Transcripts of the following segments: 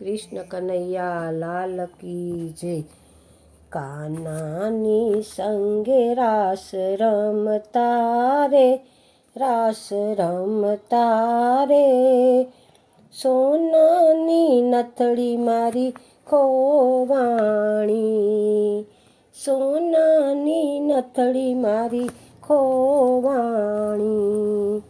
કૃષ્ણ કનૈયા લાલ કી જય. કાનાની સંગે રાસ રમતા રે, રાસ રમતા રે. સોનાની નથળી મારી ખોવાણી, સોનાની નથળી મારી ખોવાણી.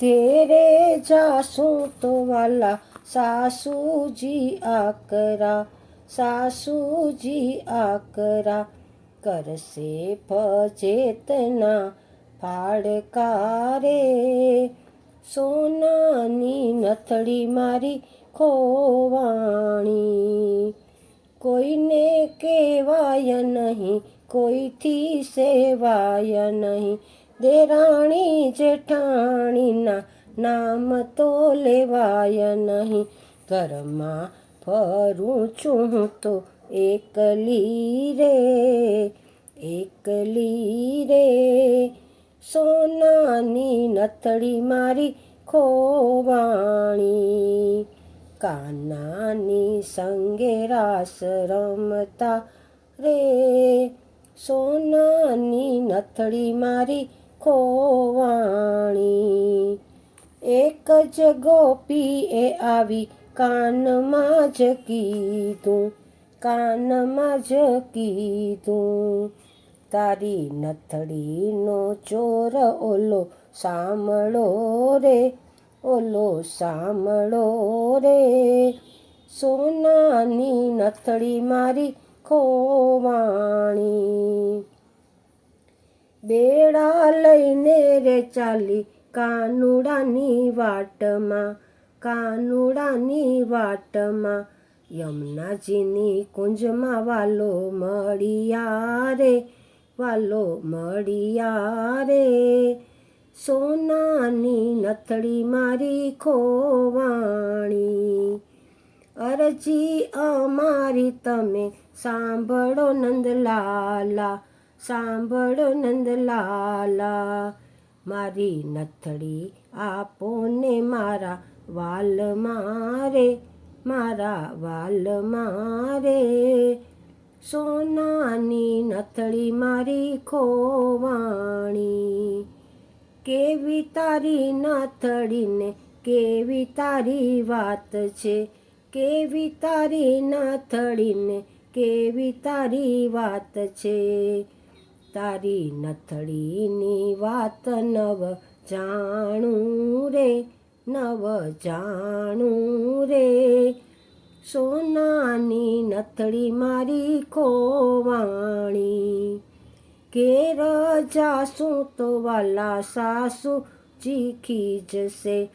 તેરે જાસું તો વાલા સાસુજી આકરા સાસુજી આકરા, કરશે ફજેતના ફાડકારે. સોનાની નથડી મારી ખોવાણી, કોઈને કહેવાય નહીં, કોઈથી સેવાય નહીં. દેરાણી જેઠાણીના નામ તો લેવાય નહીં. ઘરમાં ફરું છું તો એકલી રે એકલી રે. સોનાની નથડી મારી ખોવાણી, કાનાની સંગે રાસ રમતા રે. સોનાની નથડી મારી ખોવાણી જ ગોપીએ આવી કાનમાં જ કીધું, કાનમાં જ કીધું, તારી નથડીનો ચોર ઓલો સાંભળો રે, ઓલો સાંભળો રે, સોનાની નથડી મારી ખોવાણી, બેડા લઈને રે ચાલી કાનુડાની વાટમાં કાનુડાની વાટમાં યમુનાજીની કુંજમાં વાલો મળિયા રે, વાલો મળિયા રે. સોનાની નથડી મારી ખોવાણી, અરજી અમારી તમે સાંભળો નંદલાલા સાંભળો નંદલાલા. મારી નથડી આપો ને મારા વાલ મારે, મારા વાલ મારે. સોનાની નથડી મારી ખોવાણી, કેવી તારી નથડીને કેવી તારી વાત છે? કેવી તારી નથડીને કેવી તારી વાત છે? તારી નથડીની વાત નવ જાણું રે, નવ જાણું રે. સોનાની નથડી મારી ખોવાણી, કે રજાશું તો વાલા સાસુ જીખી જશે,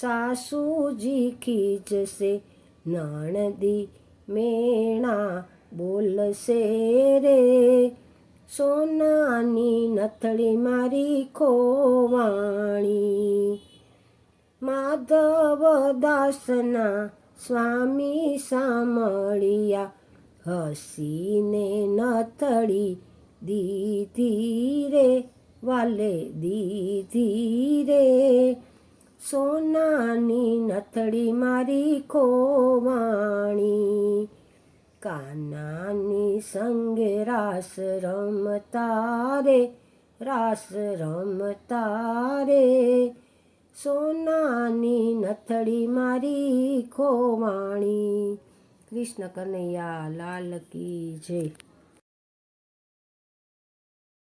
સાસુ જીખી જશે. નાણદી મેણા બોલશે રે સોનાની નથડી મારી ખોવાણી. માધવ દાસના સ્વામી સામળિયા હસીને નથડી દીધી રે, વાલે દીધી રે. સોનાની નથડી મારી ખોવાણી. કાનાની સંગે રાસ રમતા રે રાસ રમતા રે સોનાની નથડી મારી ખોવાણી, કૃષ્ણ કનૈયા લાલ કી જય.